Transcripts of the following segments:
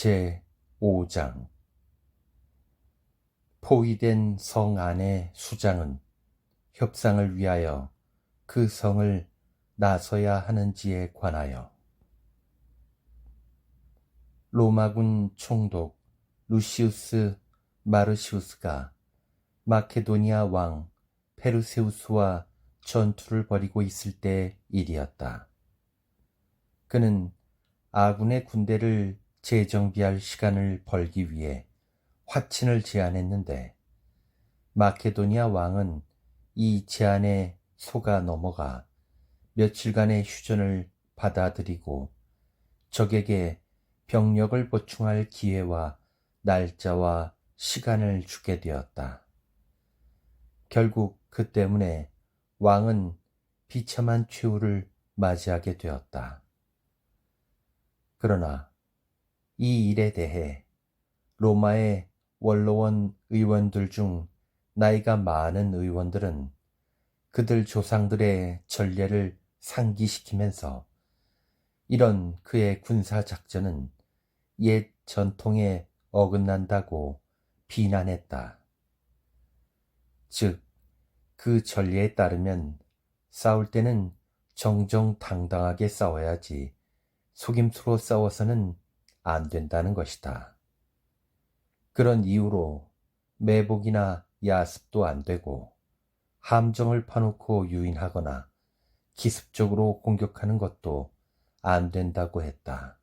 제 5장 포위된 성 안의 수장은 협상을 위하여 그 성을 나서야 하는지에 관하여 로마군 총독 루시우스 마르시우스가 마케도니아 왕 페르세우스와 전투를 벌이고 있을 때 일이었다. 그는 아군의 군대를 재정비할 시간을 벌기 위해 화친을 제안했는데 마케도니아 왕은 이 제안에 속아 넘어가 며칠간의 휴전을 받아들이고 적에게 병력을 보충할 기회와 날짜와 시간을 주게 되었다. 결국 그 때문에 왕은 비참한 최후를 맞이하게 되었다. 그러나 이 일에 대해 로마의 원로원 의원들 중 나이가 많은 의원들은 그들 조상들의 전례를 상기시키면서 이런 그의 군사 작전은 옛 전통에 어긋난다고 비난했다. 즉, 그 전례에 따르면 싸울 때는 정정당당하게 싸워야지 속임수로 싸워서는 안 된다는 것이다. 그런 이유로 매복이나 야습도 안 되고 함정을 파놓고 유인하거나 기습적으로 공격하는 것도 안 된다고 했다.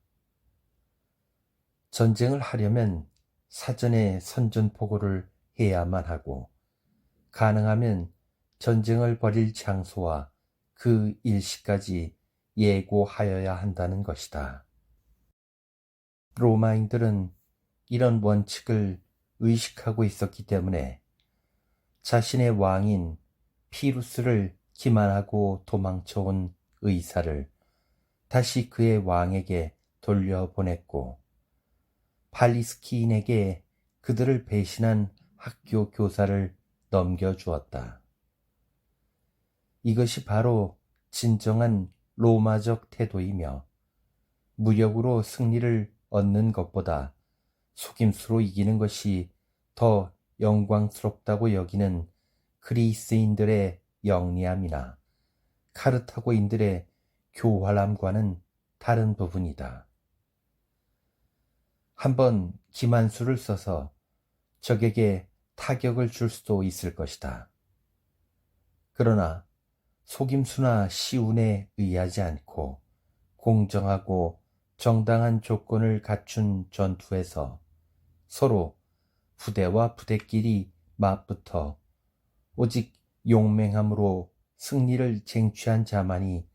전쟁을 하려면 사전에 선전포고를 해야만 하고 가능하면 전쟁을 벌일 장소와 그 일시까지 예고하여야 한다는 것이다. 로마인들은 이런 원칙을 의식하고 있었기 때문에 자신의 왕인 피루스를 기만하고 도망쳐온 의사를 다시 그의 왕에게 돌려보냈고 팔리스키인에게 그들을 배신한 학교 교사를 넘겨주었다. 이것이 바로 진정한 로마적 태도이며 무력으로 승리를 얻는 것보다 속임수로 이기는 것이 더 영광스럽다고 여기는 그리스인들의 영리함이나 카르타고인들의 교활함과는 다른 부분이다. 한번 기만수를 써서 적에게 타격을 줄 수도 있을 것이다. 그러나 속임수나 시운에 의하지 않고 공정하고 정당한 조건을 갖춘 전투에서 서로 부대와 부대끼리 맞붙어 오직 용맹함으로 승리를 쟁취한 자만이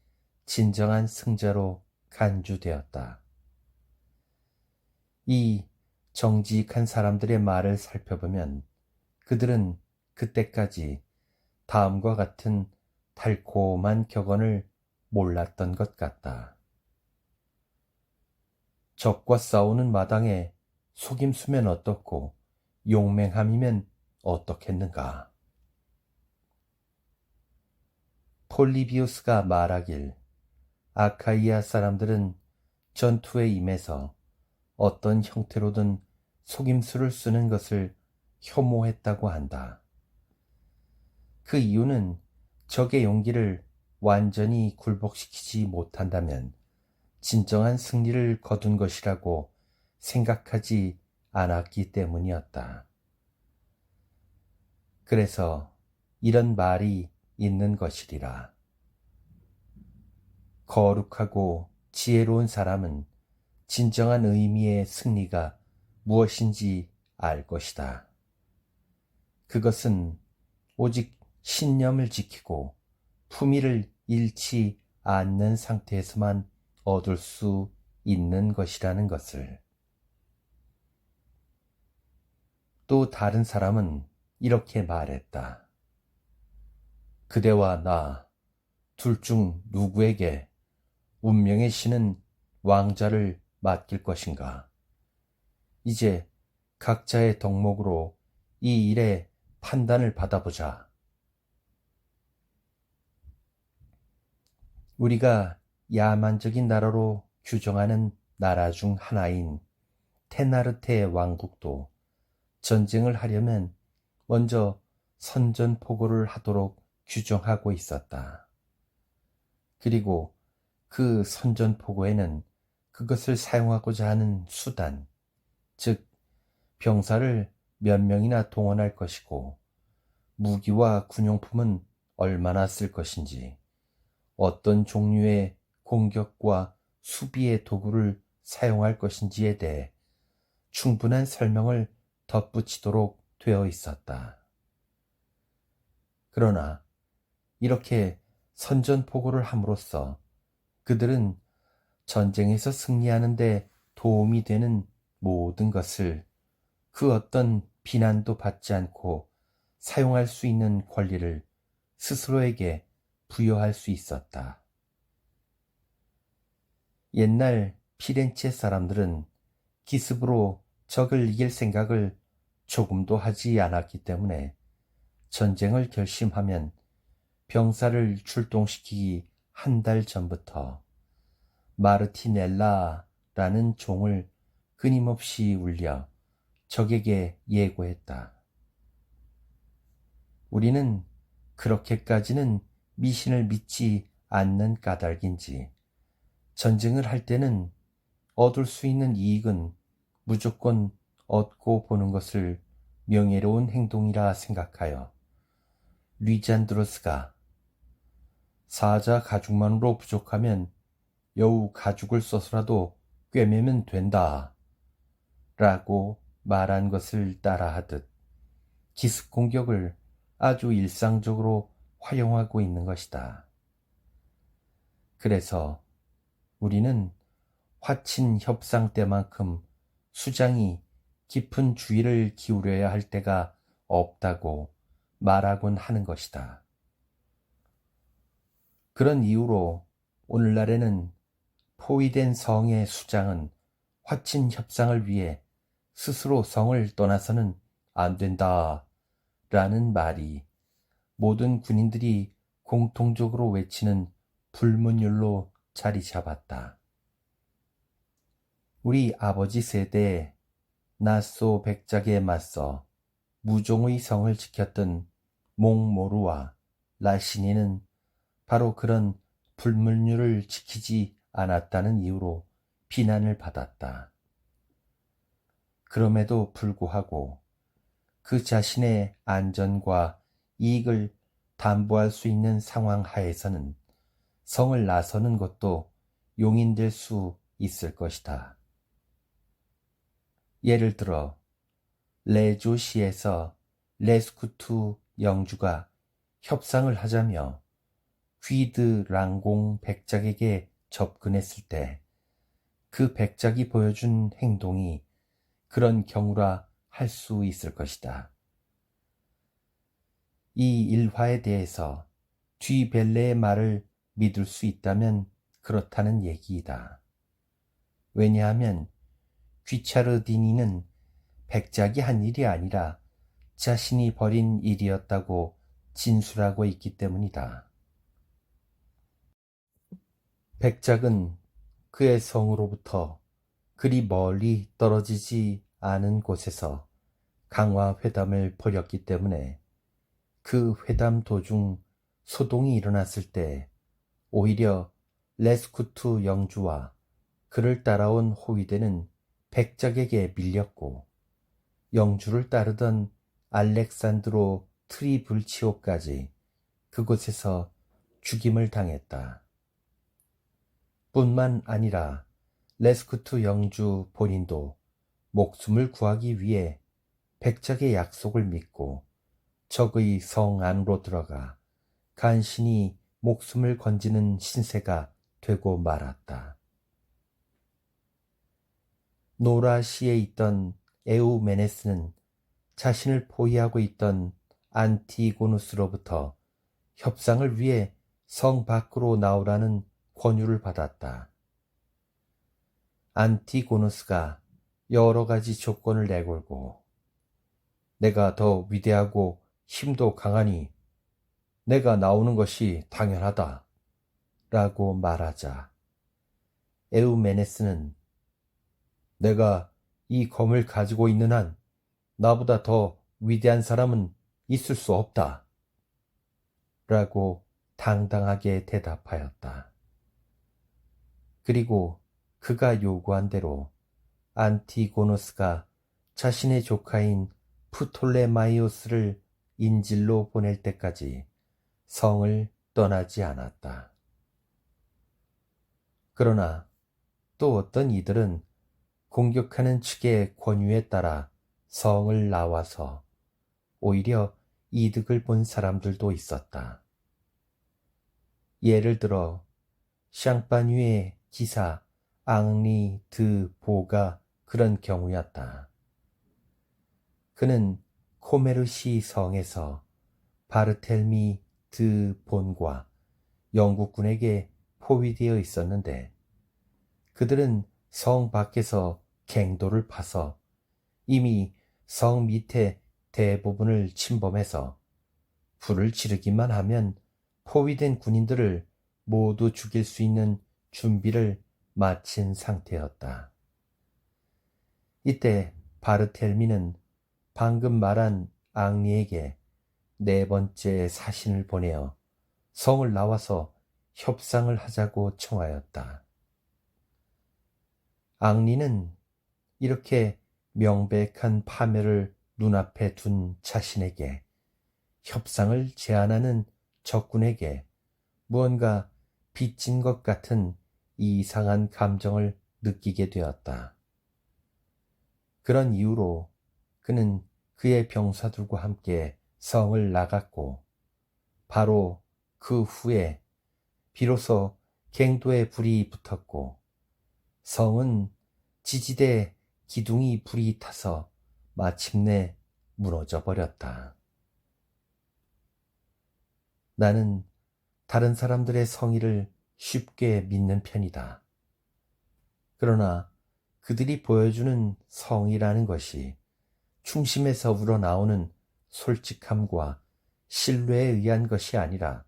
진정한 승자로 간주되었다. 이 정직한 사람들의 말을 살펴보면 그들은 그때까지 다음과 같은 달콤한 격언을 몰랐던 것 같다. 적과 싸우는 마당에 속임수면 어떻고 용맹함이면 어떻겠는가. 폴리비우스가 말하길 아카이아 사람들은 전투에 임해서 어떤 형태로든 속임수를 쓰는 것을 혐오했다고 한다. 그 이유는 적의 용기를 완전히 굴복시키지 못한다면 진정한 승리를 거둔 것이라고 생각하지 않았기 때문이었다. 그래서 이런 말이 있는 것이리라. 거룩하고 지혜로운 사람은 진정한 의미의 승리가 무엇인지 알 것이다. 그것은 오직 신념을 지키고 품위를 잃지 않는 상태에서만 얻을 수 있는 것이라는 것을. 또 다른 사람은 이렇게 말했다. 그대와 나, 둘 중 누구에게 운명의 신은 왕자를 맡길 것인가? 이제 각자의 덕목으로 이 일에 판단을 받아보자. 우리가 야만적인 나라로 규정하는 나라 중 하나인 테나르테 왕국도 전쟁을 하려면 먼저 선전포고를 하도록 규정하고 있었다. 그리고 그 선전포고에는 그것을 사용하고자 하는 수단, 즉, 병사를 몇 명이나 동원할 것이고, 무기와 군용품은 얼마나 쓸 것인지, 어떤 종류의 공격과 수비의 도구를 사용할 것인지에 대해 충분한 설명을 덧붙이도록 되어 있었다. 그러나 이렇게 선전포고를 함으로써 그들은 전쟁에서 승리하는데 도움이 되는 모든 것을 그 어떤 비난도 받지 않고 사용할 수 있는 권리를 스스로에게 부여할 수 있었다. 옛날 피렌체 사람들은 기습으로 적을 이길 생각을 조금도 하지 않았기 때문에 전쟁을 결심하면 병사를 출동시키기 한 달 전부터 마르티넬라라는 종을 끊임없이 울려 적에게 예고했다. 우리는 그렇게까지는 미신을 믿지 않는 까닭인지 전쟁을 할 때는 얻을 수 있는 이익은 무조건 얻고 보는 것을 명예로운 행동이라 생각하여 리잔드로스가 사자 가죽만으로 부족하면 여우 가죽을 써서라도 꿰매면 된다. 라고 말한 것을 따라하듯 기습 공격을 아주 일상적으로 활용하고 있는 것이다. 그래서 우리는 화친 협상 때만큼 수장이 깊은 주의를 기울여야 할 때가 없다고 말하곤 하는 것이다. 그런 이유로 오늘날에는 포위된 성의 수장은 화친 협상을 위해 스스로 성을 떠나서는 안 된다. 라는 말이 모든 군인들이 공통적으로 외치는 불문율로 자리 잡았다. 우리 아버지 세대에 나소 백작에 맞서 무종의 성을 지켰던 몽모루와 라시니는 바로 그런 불문율을 지키지 않았다는 이유로 비난을 받았다. 그럼에도 불구하고 그 자신의 안전과 이익을 담보할 수 있는 상황 하에서는 성을 나서는 것도 용인될 수 있을 것이다. 예를 들어 레조시에서 레스쿠투 영주가 협상을 하자며 휘드 랑공 백작에게 접근했을 때 그 백작이 보여준 행동이 그런 경우라 할 수 있을 것이다. 이 일화에 대해서 뒤 벨레의 말을 믿을 수 있다면 그렇다는 얘기이다. 왜냐하면 귀차르디니는 백작이 한 일이 아니라 자신이 벌인 일이었다고 진술하고 있기 때문이다. 백작은 그의 성으로부터 그리 멀리 떨어지지 않은 곳에서 강화 회담을 벌였기 때문에 그 회담 도중 소동이 일어났을 때 오히려 레스쿠투 영주와 그를 따라온 호위대는 백작에게 밀렸고 영주를 따르던 알렉산드로 트리불치오까지 그곳에서 죽임을 당했다. 뿐만 아니라 레스쿠트 영주 본인도 목숨을 구하기 위해 백작의 약속을 믿고 적의 성 안으로 들어가 간신히 목숨을 건지는 신세가 되고 말았다. 노라시에 있던 에우메네스는 자신을 포위하고 있던 안티고누스로부터 협상을 위해 성 밖으로 나오라는 권유를 받았다. 안티고누스가 여러 가지 조건을 내걸고 내가 더 위대하고 힘도 강하니 내가 나오는 것이 당연하다. 라고 말하자 에우메네스는 내가 이 검을 가지고 있는 한 나보다 더 위대한 사람은 있을 수 없다. 라고 당당하게 대답하였다. 그리고 그가 요구한 대로 안티고노스가 자신의 조카인 프톨레마이오스를 인질로 보낼 때까지 성을 떠나지 않았다. 그러나 또 어떤 이들은 공격하는 측의 권유에 따라 성을 나와서 오히려 이득을 본 사람들도 있었다. 예를 들어 샹파뉴의 기사 앙리 드 보가 그런 경우였다. 그는 코메르시 성에서 바르텔미 드 본과 영국군에게 포위되어 있었는데 그들은 성 밖에서 갱도를 파서 이미 성 밑에 대부분을 침범해서 불을 지르기만 하면 포위된 군인들을 모두 죽일 수 있는 준비를 마친 상태였다. 이때 바르텔미는 방금 말한 앙리에게 네 번째 사신을 보내어 성을 나와서 협상을 하자고 청하였다. 앙리는 이렇게 명백한 파멸을 눈앞에 둔 자신에게 협상을 제안하는 적군에게 무언가 빚진 것 같은 이상한 감정을 느끼게 되었다. 그런 이유로 그는 그의 병사들과 함께 성을 나갔고 바로 그 후에 비로소 갱도에 불이 붙었고 성은 지지대 기둥이 불이 타서 마침내 무너져 버렸다. 나는 다른 사람들의 성의를 쉽게 믿는 편이다. 그러나 그들이 보여주는 성의라는 것이 충심에서 우러나오는 솔직함과 신뢰에 의한 것이 아니라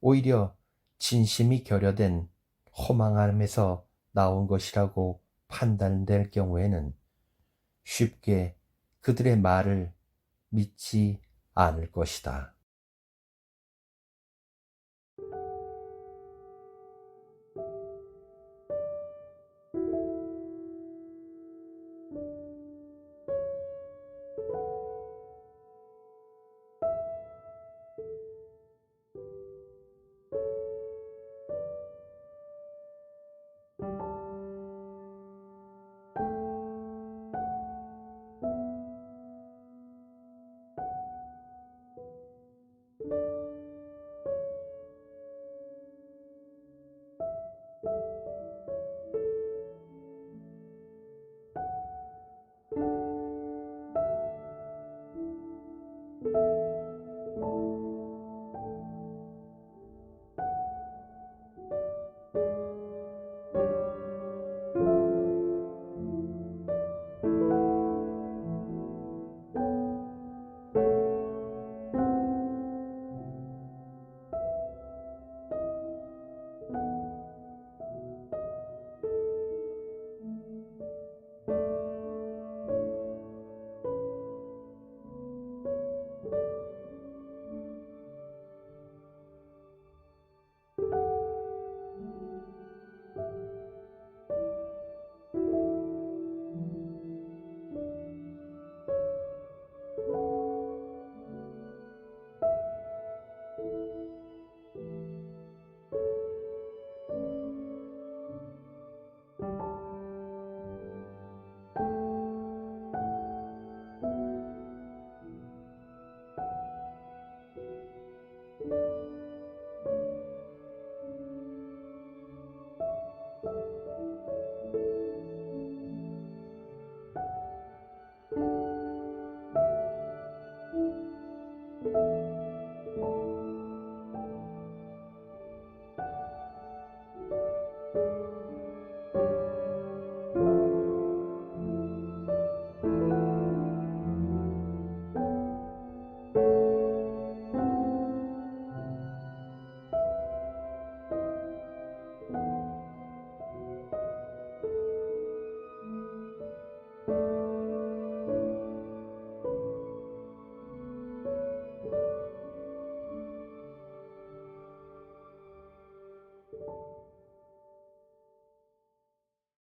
오히려 진심이 결여된 허망함에서 나온 것이라고 판단될 경우에는 쉽게 그들의 말을 믿지 않을 것이다.